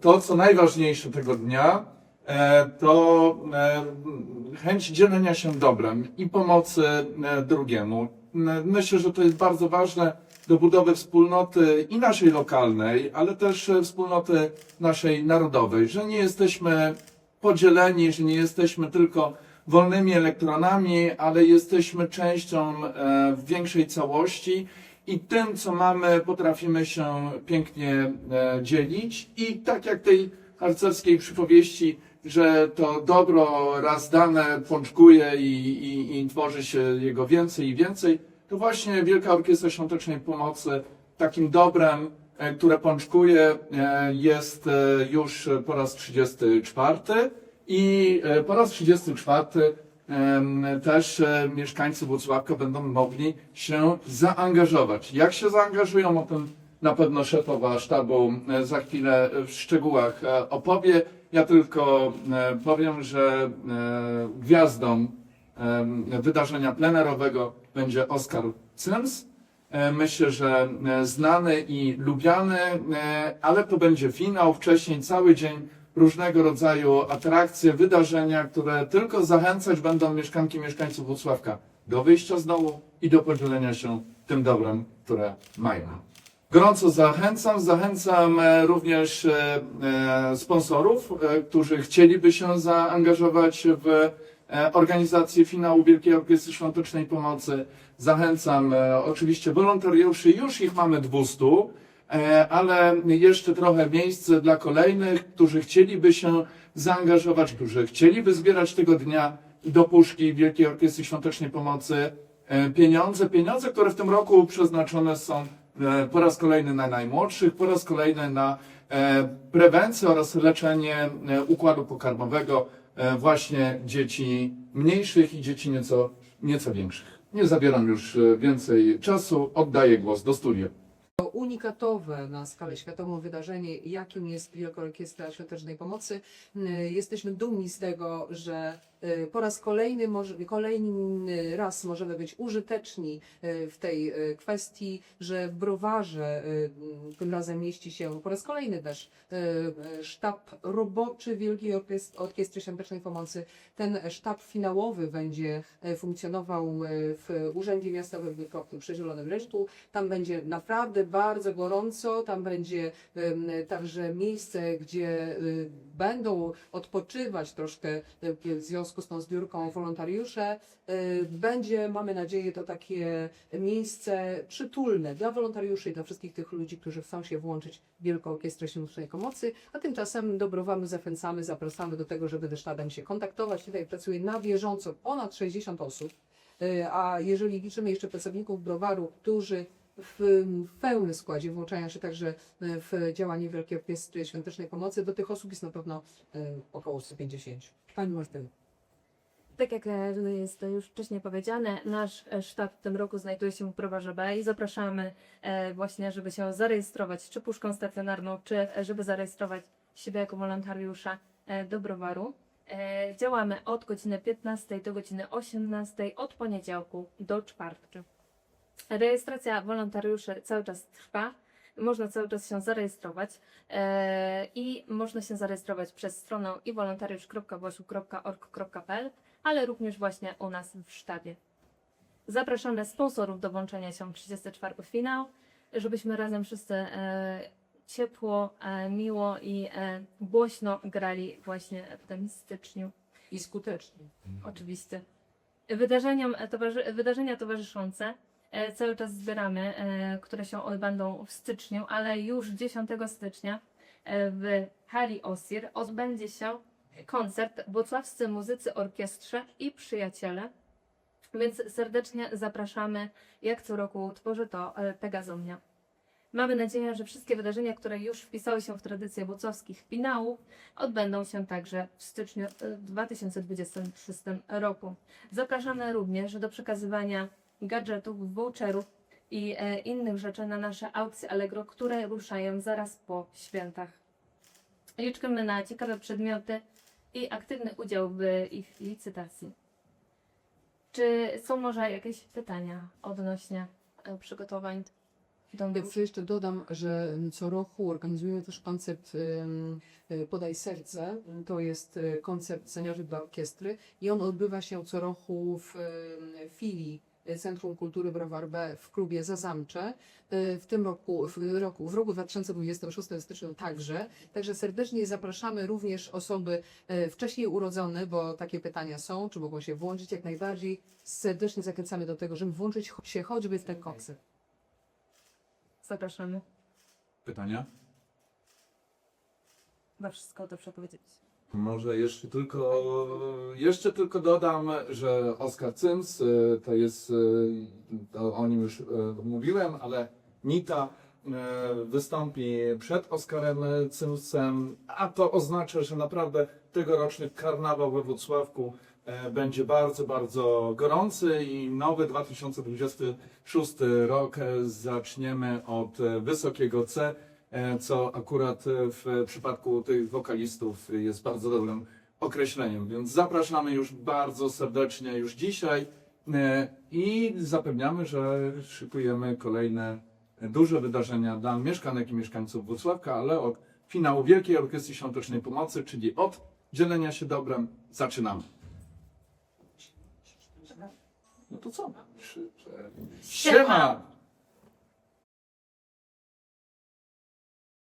To, co najważniejsze tego dnia, e, to e, chęć dzielenia się dobrem i pomocy e, drugiemu. Myślę, że to jest bardzo ważne do budowy wspólnoty i naszej lokalnej, ale też wspólnoty naszej narodowej, że nie jesteśmy podzieleni, że nie jesteśmy tylko wolnymi elektronami, ale jesteśmy częścią e, większej całości i tym, co mamy, potrafimy się pięknie e, dzielić. I tak jak tej harcerskiej przypowieści, że to dobro raz dane pączkuje i, i, i tworzy się jego więcej i więcej, to właśnie Wielka Orkiestra Świątecznej Pomocy takim dobrem, e, które pączkuje, jest już po raz 34 i e, po raz 34 em, też e, mieszkańcy Włocławka będą mogli się zaangażować. Jak się zaangażują, o tym na pewno szefowa sztabu e, za chwilę w szczegółach opowie. Ja tylko powiem, że gwiazdą wydarzenia plenerowego będzie Oskar Cyms. Myślę, że znany i lubiany, ale to będzie finał, wcześniej cały dzień różnego rodzaju atrakcje, wydarzenia, które tylko zachęcać będą mieszkanki mieszkańców Włocławka do wyjścia z domu i do podzielenia się tym dobrem, które mają. Gorąco zachęcam, zachęcam e, również e, e, sponsorów, którzy chcieliby się zaangażować w organizację finału Wielkiej Orkiestry Świątecznej Pomocy. Zachęcam oczywiście wolontariuszy, już ich mamy 200, e, ale jeszcze trochę miejsc dla kolejnych, którzy chcieliby się zaangażować, którzy chcieliby zbierać tego dnia do puszki Wielkiej Orkiestry Świątecznej Pomocy e, pieniądze, pieniądze, które w tym roku przeznaczone są e, po raz kolejny na najmłodszych, po raz kolejny na e, prewencję oraz leczenie e, układu pokarmowego e, właśnie dzieci mniejszych i dzieci nieco, nieco większych. Nie zabieram już e, więcej czasu, oddaję głos do studia. To unikatowe na skalę światową wydarzenie, jakim jest Wielka Orkiestra Świątecznej Pomocy. Y, Jesteśmy dumni z tego, że y, po raz kolejny, kolejny raz możemy być użyteczni y, w tej y, kwestii, że w browarze y, m, tym razem mieści się po raz kolejny też sztab roboczy Wielkiej Orkiest- Orkiestry Świątecznej Pomocy. Ten sztab finałowy będzie funkcjonował w Urzędzie Miastowym w Wilkowym przy Zielonym Ryżku. Tam będzie naprawdę bardzo gorąco, tam będzie także miejsce, gdzie y, będą odpoczywać troszkę y, w związku z tą zbiórką wolontariusze. Y, Będzie, mamy nadzieję, to takie miejsce przytulne dla wolontariuszy i dla wszystkich tych ludzi, którzy chcą się włączyć w Wielką Orkiestrę Świątecznej Pomocy, a tymczasem dobrowamy, zachęcamy, zapraszamy do tego, żeby ze sztabem się kontaktować. Tutaj pracuje na bieżąco ponad 60 osób. A jeżeli liczymy jeszcze pracowników browaru, którzy w pełnym składzie włączają się także y, w działanie Wielkiej Orkiestry Świątecznej Pomocy, do tych osób jest na pewno y, około 150. Pani Martyna. Tak jak e, jest to już wcześniej powiedziane, nasz e, sztab w tym roku znajduje się w Browarze B i zapraszamy e, właśnie, żeby się zarejestrować czy puszką stacjonarną, czy e, żeby zarejestrować siebie jako wolontariusza e, do browaru. E, Działamy od godziny 15 do godziny 18, od poniedziałku do czwartku. Rejestracja wolontariuszy cały czas trwa. Można cały czas się zarejestrować e, i można się zarejestrować przez stronę i ale również właśnie u nas w sztabie. Zapraszamy sponsorów do włączenia się w 34 finał, żebyśmy razem wszyscy e, ciepło, e, miło i e, głośno grali właśnie w tym styczniu. I skutecznie. Oczywiście. Wydarzeniom, towarzy, wydarzenia towarzyszące cały czas zbieramy, e, które się odbędą w styczniu, ale już 10 stycznia e, w hali Osir odbędzie się koncert Włocławscy Muzycy Orkiestrze i Przyjaciele. Więc serdecznie zapraszamy. Jak co roku tworzy to e, Pegazomnia. Mamy nadzieję, że wszystkie wydarzenia, które już wpisały się w tradycję włocławskich finałów, odbędą się także w styczniu e, 2026 roku. Zapraszamy również do przekazywania gadżetów, voucherów i e, innych rzeczy na nasze aukcje Allegro, które ruszają zaraz po świętach. Liczymy na ciekawe przedmioty i aktywny udział w ich licytacji. Czy są może jakieś pytania odnośnie e, przygotowań? Więc jeszcze dodam, że co roku organizujemy też koncept y, Podaj Serce. To jest y, koncept seniorzy dla orkiestry i on odbywa się co roku w filii Centrum Kultury Browar B w klubie Zazamcze. Y, W tym roku, w roku, w roku 2026 styczniu także. Także serdecznie zapraszamy również osoby y, wcześniej urodzone, bo takie pytania są, czy mogą się włączyć jak najbardziej. Serdecznie zachęcamy do tego, żeby włączyć się choćby w ten koncept. Zapraszamy. Pytania? Chyba wszystko dobrze powiedzieć. Może jeszcze tylko, jeszcze tylko dodam, że Oskar Cyms y, to jest, y, to o nim już y, mówiłem, ale Nita y, wystąpi przed Oskarem Cymsem, a to oznacza, że naprawdę tegoroczny karnawał we Wrocławku będzie bardzo, bardzo gorący i nowy 2026 rok zaczniemy od wysokiego C, co akurat e, w przypadku tych wokalistów jest bardzo dobrym określeniem. Więc zapraszamy już bardzo serdecznie już dzisiaj e, i zapewniamy, że szykujemy kolejne duże wydarzenia dla mieszkanek i mieszkańców Wrocławka, ale od finału Wielkiej Orkiestry Świątecznej Pomocy, czyli od dzielenia się dobrem, zaczynamy. No to co? Siema!